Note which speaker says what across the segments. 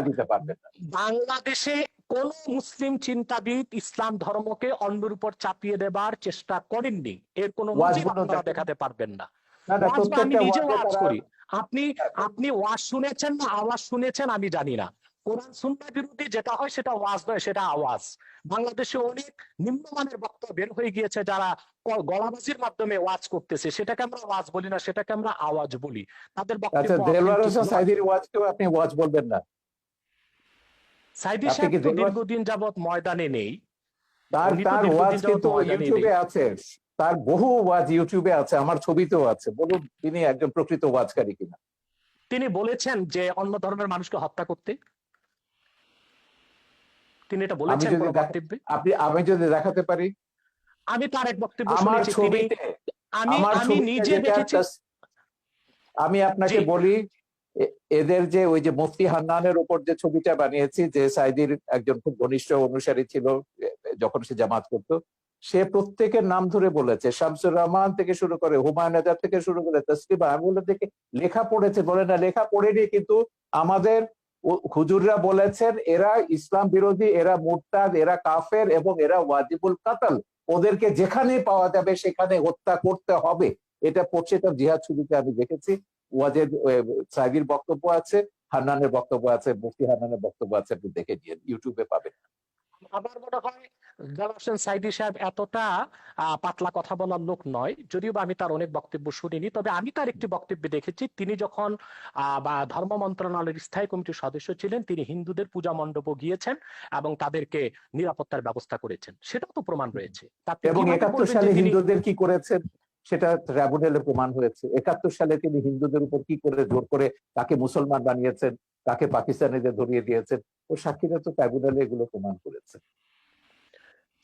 Speaker 1: দিতে পারবেন না।
Speaker 2: বাংলাদেশে কোন মুসলিম চিন্তাবিদ ইসলাম ধর্মকে অন্যের উপর চাপিয়ে দেবার চেষ্টা করেননি। এর কোনো আপনারা দেখাতে পারবেন না। আমি
Speaker 1: প্রত্যেকটা
Speaker 2: নিজে
Speaker 1: ওয়াজে
Speaker 2: ওয়াজ
Speaker 1: তারা-
Speaker 2: করি। আপনি আপনি ওয়াজ শুনেছেন না আওয়াজ শুনেছেন আমি জানি না। কোরআন সুন্নাহ বিরোধী যেটা হয় সেটা ওয়াজ নয় সেটা আওয়াজ। বাংলাদেশে অনেক নিম্নমানের বক্তব্য বের হয়ে গিয়েছে যারা গলাবাজির মাধ্যমে ওয়াজ করতেছে। সেটাকে আমরা ওয়াজ বলি না সেটাকে আমরা আওয়াজ বলি। তাদের
Speaker 1: আচ্ছা
Speaker 2: বক্তব্য
Speaker 1: আপনি ওয়াজ বলবেন না।
Speaker 2: সাইদি সাহেব তো দীর্ঘদিন যাবত ময়দানে নেই।
Speaker 1: তার তার ওয়াজ কিন্তু ইউটিউবে আছে। তার বহু ওয়াজ ইউটিউবে আছে আমার ছবিতেও আছে। বলুন তিনি একজন প্রকৃত ওয়াজকারী কিনা।
Speaker 2: তিনি বলেছেন যে অন্য ধর্মের মানুষকে হত্যা করতে। তিনি এটা বলেছেন
Speaker 1: আপনি আমি যদি দেখাতে পারি?
Speaker 2: আমি তার এক বক্তব্য
Speaker 1: আমার
Speaker 2: শুনেছি।
Speaker 1: ছবিতে
Speaker 2: আমি আমি নিজে দেখেছি
Speaker 1: আমি আপনাকে বলি এদের যে ওই যে মুফতি হান্নানের উপর যে ছবিটা বানিয়েছি, যে সাইদির একজন খুব ঘনিষ্ঠ অনুসারী ছিল, যখন সে জামাত করতো, সে প্রত্যেকের নাম ধরে বলেছে। শামসুর রহমান থেকে শুরু করে হুমায়ুন আজাদ থেকে শুরু করে তসলিমা আমি বলে দেখে, লেখা পড়েছে। বলে, না, লেখা পড়েনি, কিন্তু আমাদের হুজুররা বলেছেন, এরা ইসলাম বিরোধী, এরা মুরতাদ, এরা কাফের এবং এরা ওয়াজিবুল কাতাল। ওদেরকে যেখানে পাওয়া যাবে, সেখানে হত্যা করতে হবে। এটা পড়ছে এটা জিহাদ ছবিতে, আমি দেখেছি। ওয়াজের সাইদির বক্তব্য আছে হান্নানের বক্তব্য আছে মুফতি হান্নানের বক্তব্য আছে আপনি দেখে নিন ইউটিউবে পাবেন।
Speaker 2: আমার মনে হয় জালাল হোসেন সাইদি সাহেব এতটা পাতলা কথা বলার লোক নয় যদিও আমি তার অনেক বক্তব্য শুনিনি তবে আমি তার একটি বক্তব্যে দেখেছি তিনি যখন আহ, বা ধর্ম মন্ত্রণালয়ের স্থায়ী কমিটির সদস্য ছিলেন তিনি হিন্দুদের পূজা মণ্ডপও গিয়েছেন এবং তাদেরকে নিরাপত্তার ব্যবস্থা করেছেন সেটাও তো প্রমাণ রয়েছে।
Speaker 1: এবং একাত্তর সালে হিন্দুদের কি করেছেন? সেটা ট্রাইব্যুনালে প্রমাণ হয়েছে। একাত্তর সালে তিনি হিন্দুদের উপর কি করে জোর করে তাকে মুসলমান বানিয়েছেন তাকে পাকিস্তানিদের ধরিয়ে দিয়েছেন ও সাক্ষীরা তো ট্রাইব্যুনালে এগুলো প্রমাণ করেছে।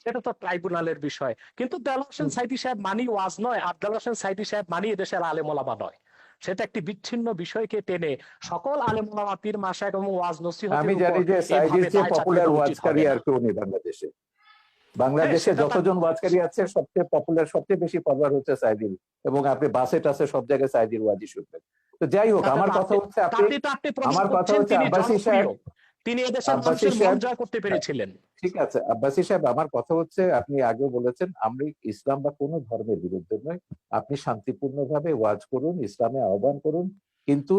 Speaker 2: সেটা তো ট্রাইব্যুনালের বিষয়। কিন্তু দেল হোসেন সাইদি সাহেব মানি ওয়াজ নয় আর দেল হোসেন সাইদি সাহেব মানি এদেশের আলেমোলামা নয়। সেটা একটি বিচ্ছিন্ন বিষয়কে টেনে সকল আলেমোলামা পীর মাসায় এবং ওয়াজ নসিহতের
Speaker 1: আমি জানি যে
Speaker 2: চাপিয়ে
Speaker 1: পপুলার ওয়াজকারী আর কেউ নেই বাংলাদেশে। বাংলাদেশে যতজন ওয়াজকারী আছে সবচেয়ে পপুলার সবচেয়ে বেশি পপুলার হচ্ছে সাইদির এবং আপনি বাসে টাসে সব জায়গায় সাইদির ওয়াজি শুনবেন। তো যাই হোক আমার কথা হচ্ছে আপনি আমার কথা হচ্ছে আব্বাসী। সাহেব
Speaker 2: তিনি এদেশের মানুষের মন জয় করতে পেরেছিলেন।
Speaker 1: ঠিক আছে আব্বাসি সাহেব আমার কথা হচ্ছে আপনি আগেও বলেছেন আমরা ইসলাম বা কোনো ধর্মের বিরুদ্ধে নয়। আপনি শান্তিপূর্ণভাবে ওয়াজ করুন ইসলামে আহ্বান করুন কিন্তু